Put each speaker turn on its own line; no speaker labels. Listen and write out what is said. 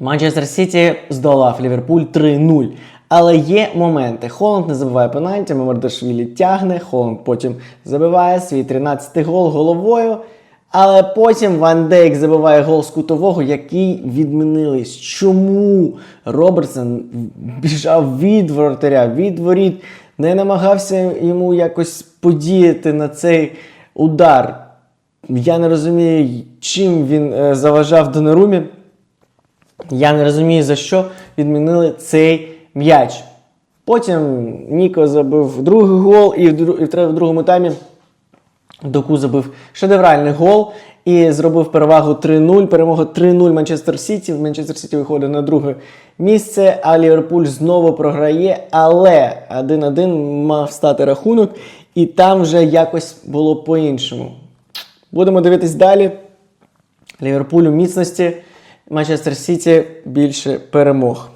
Манчестер Сіті здолав Ліверпуль 3-0. Але є моменти. Холланд не забиває пенальті, Мамардашвілі тягне, Холланд потім забиває свій 13-й гол головою. Але потім Ван Дейк забиває гол з кутового, який відмінили. Чому Робертсон біжав від воротаря, від воріт, не намагався йому якось подіяти на цей удар. Я не розумію, чим він е, заважав Донорумі. Я не розумію, за що відмінили цей м'яч. Потім Ніко забив другий гол, і в, другому таймі Доку забив шедевральний гол і зробив перевагу 3-0. Перемога 3-0 Манчестер Сіті. Манчестер Сіті виходить на друге місце, а Ліверпуль знову програє. Але 1-1 мав стати рахунок, і там вже якось було по-іншому. Будемо дивитись далі. Ліверпуль у міцності, Манчестер Сіті більше перемог.